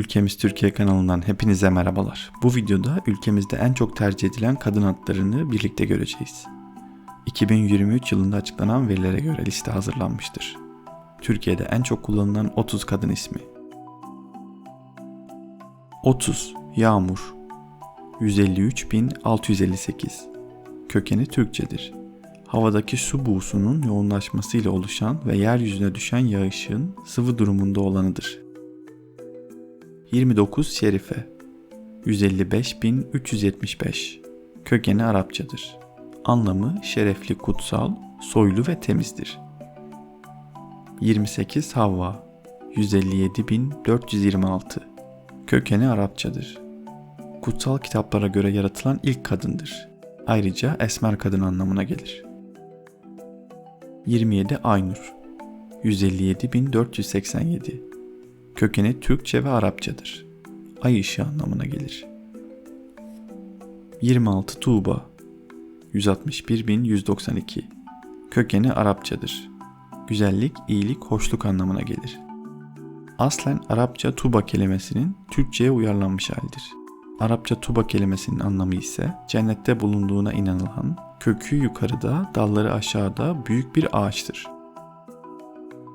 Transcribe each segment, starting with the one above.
Ülkemiz Türkiye kanalından hepinize merhabalar. Bu videoda ülkemizde en çok tercih edilen kadın adlarını birlikte göreceğiz. 2023 yılında açıklanan verilere göre liste hazırlanmıştır. Türkiye'de en çok kullanılan 30 kadın ismi. 30 Yağmur 153.658 Kökeni Türkçedir. Havadaki su buğusunun yoğunlaşmasıyla oluşan ve yeryüzüne düşen yağışın sıvı durumunda olanıdır. 29 Şerife 155.375 Kökeni Arapçadır. Anlamı şerefli, kutsal, soylu ve temizdir. 28 Havva 157.426 Kökeni Arapçadır. Kutsal kitaplara göre yaratılan ilk kadındır. Ayrıca esmer kadın anlamına gelir. 27 Aynur 157.487 Kökeni Türkçe ve Arapçadır. Ay ışığı anlamına gelir. 26 Tuğba 161.192 Kökeni Arapçadır. Güzellik, iyilik, hoşluk anlamına gelir. Aslen Arapça tuba kelimesinin Türkçe'ye uyarlanmış halidir. Arapça tuba kelimesinin anlamı ise cennette bulunduğuna inanılan, kökü yukarıda, dalları aşağıda büyük bir ağaçtır.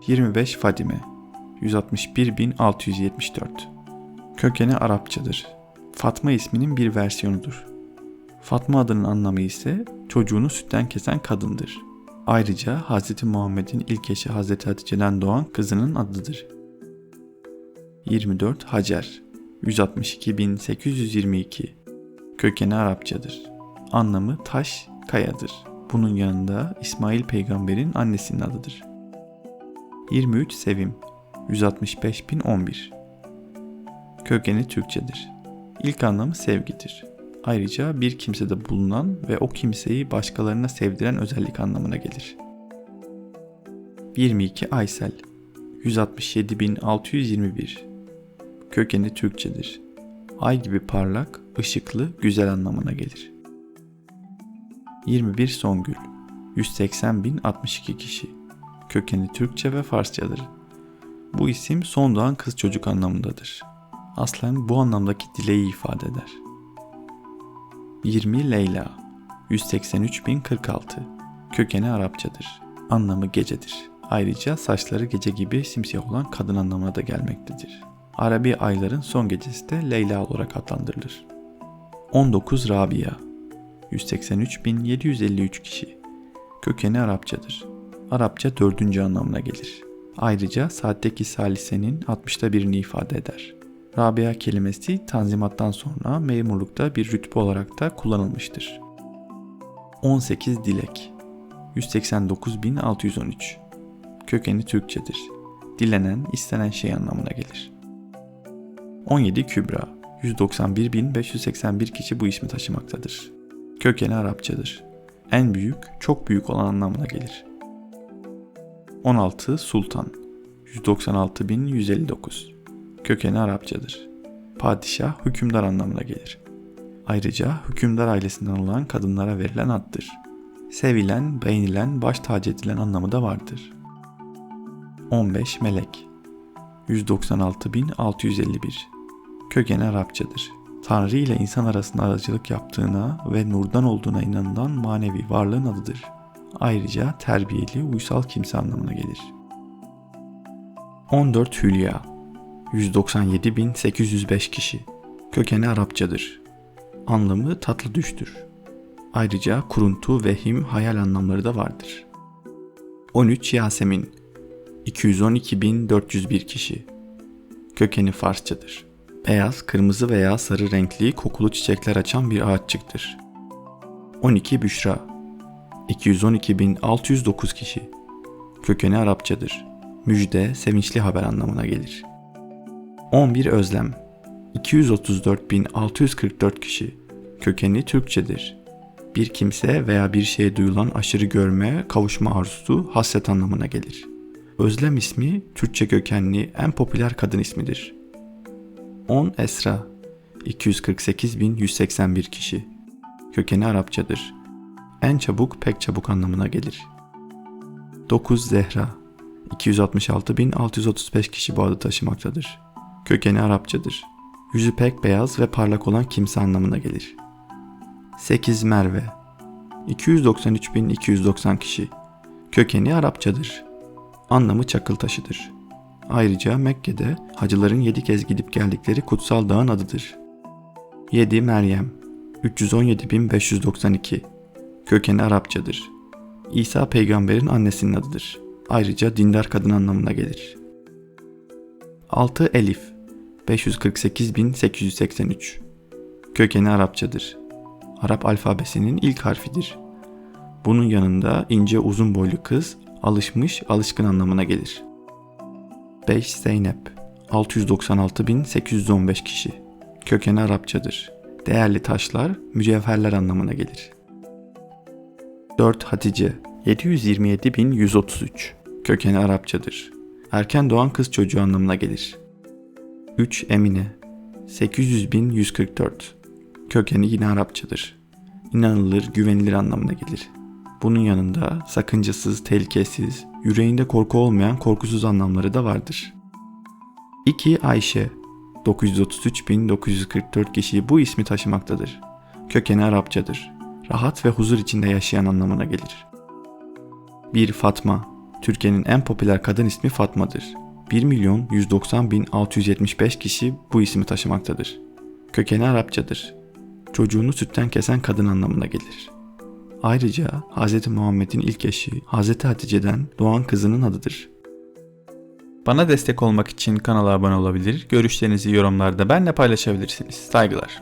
25 Fadime 161.674 Kökeni Arapçadır. Fatma isminin bir versiyonudur. Fatma adının anlamı ise çocuğunu sütten kesen kadındır. Ayrıca Hz. Muhammed'in ilk eşi Hz. Hatice'den doğan kızının adıdır. 24 Hacer 162.822 Kökeni Arapçadır. Anlamı taş, kayadır. Bunun yanında İsmail peygamberin annesinin adıdır. 23 Sevim 165.011 Kökeni Türkçedir. İlk anlamı sevgidir. Ayrıca bir kimsede bulunan ve o kimseyi başkalarına sevdiren özellik anlamına gelir. 22 Aysel 167.621 Kökeni Türkçedir. Ay gibi parlak, ışıklı, güzel anlamına gelir. 21 Songül 180.062 kişi Kökeni Türkçe ve Farsçadır. Bu isim son doğan kız çocuk anlamındadır. Aslen bu anlamdaki dileği ifade eder. 20 Leyla 183.046 Kökeni Arapçadır. Anlamı gecedir. Ayrıca saçları gece gibi simsiyah olan kadın anlamına da gelmektedir. Arabi ayların son gecesi de Leyla olarak adlandırılır. 19 Rabia 183.753 kişi Kökeni Arapçadır. Arapça dördüncü anlamına gelir. Ayrıca saatteki salisenin 60'ta birini ifade eder. Rabia kelimesi tanzimattan sonra memurlukta bir rütbe olarak da kullanılmıştır. 18 Dilek 189.613 Kökeni Türkçedir. Dilenen, istenen şey anlamına gelir. 17 Kübra 191.581 kişi bu ismi taşımaktadır. Kökeni Arapçadır. En büyük, çok büyük olan anlamına gelir. 16 Sultan 196.159 Kökeni Arapçadır. Padişah, hükümdar anlamına gelir. Ayrıca hükümdar ailesinden olan kadınlara verilen addır. Sevilen, beğenilen, baş tacı edilen anlamı da vardır. 15 Melek 196.651 Kökeni Arapçadır. Tanrı ile insan arasında aracılık yaptığına ve nurdan olduğuna inanılan manevi varlığın adıdır. Ayrıca terbiyeli, uysal kimse anlamına gelir. 14 Hülya 197.805 kişi Kökeni Arapçadır. Anlamı tatlı düştür. Ayrıca kuruntu, vehim, hayal anlamları da vardır. 13 Yasemin 212.401 kişi Kökeni Farsçadır. Beyaz, kırmızı veya sarı renkli kokulu çiçekler açan bir ağaççıktır. 12 Büşra 212.609 kişi. Kökeni Arapçadır. Müjde, sevinçli haber anlamına gelir. 11 Özlem 234.644 kişi. Kökeni Türkçedir. Bir kimse veya bir şeye duyulan aşırı görme, kavuşma arzusu, hasret anlamına gelir. Özlem ismi Türkçe kökenli en popüler kadın ismidir. 10 Esra 248.181 kişi. Kökeni Arapçadır. En çabuk pek çabuk anlamına gelir. 9 Zehra 266.635 kişi bu adı taşımaktadır. Kökeni Arapçadır. Yüzü pek beyaz ve parlak olan kimse anlamına gelir. 8 Merve 293.290 kişi. Kökeni Arapçadır. Anlamı çakıl taşıdır. Ayrıca Mekke'de hacıların 7 kez gidip geldikleri kutsal dağın adıdır. 7 Meryem 317.592 Kökeni Arapçadır. İsa peygamberin annesinin adıdır. Ayrıca dindar kadın anlamına gelir. 6 Elif 548.883 Kökeni Arapçadır. Arap alfabesinin ilk harfidir. Bunun yanında ince uzun boylu kız, alışmış, alışkın anlamına gelir. 5 Zeynep 696.815 kişi. Kökeni Arapçadır. Değerli taşlar, mücevherler anlamına gelir. 4 Hatice 727.133 Kökeni Arapçadır. Erken doğan kız çocuğu anlamına gelir. 3 Emine 800.144 Kökeni yine Arapçadır. İnanılır, güvenilir anlamına gelir. Bunun yanında sakıncasız, tehlikesiz, yüreğinde korku olmayan korkusuz anlamları da vardır. 2 Ayşe 933.944 kişi bu ismi taşımaktadır. Kökeni Arapçadır. Rahat ve huzur içinde yaşayan anlamına gelir. 1 Fatma Türkiye'nin en popüler kadın ismi Fatma'dır. 1 milyon 190.675 kişi bu ismi taşımaktadır. Kökeni Arapçadır. Çocuğunu sütten kesen kadın anlamına gelir. Ayrıca Hz. Muhammed'in ilk eşi Hz. Hatice'den doğan kızının adıdır. Bana destek olmak için kanala abone olabilir, görüşlerinizi yorumlarda benimle paylaşabilirsiniz. Saygılar.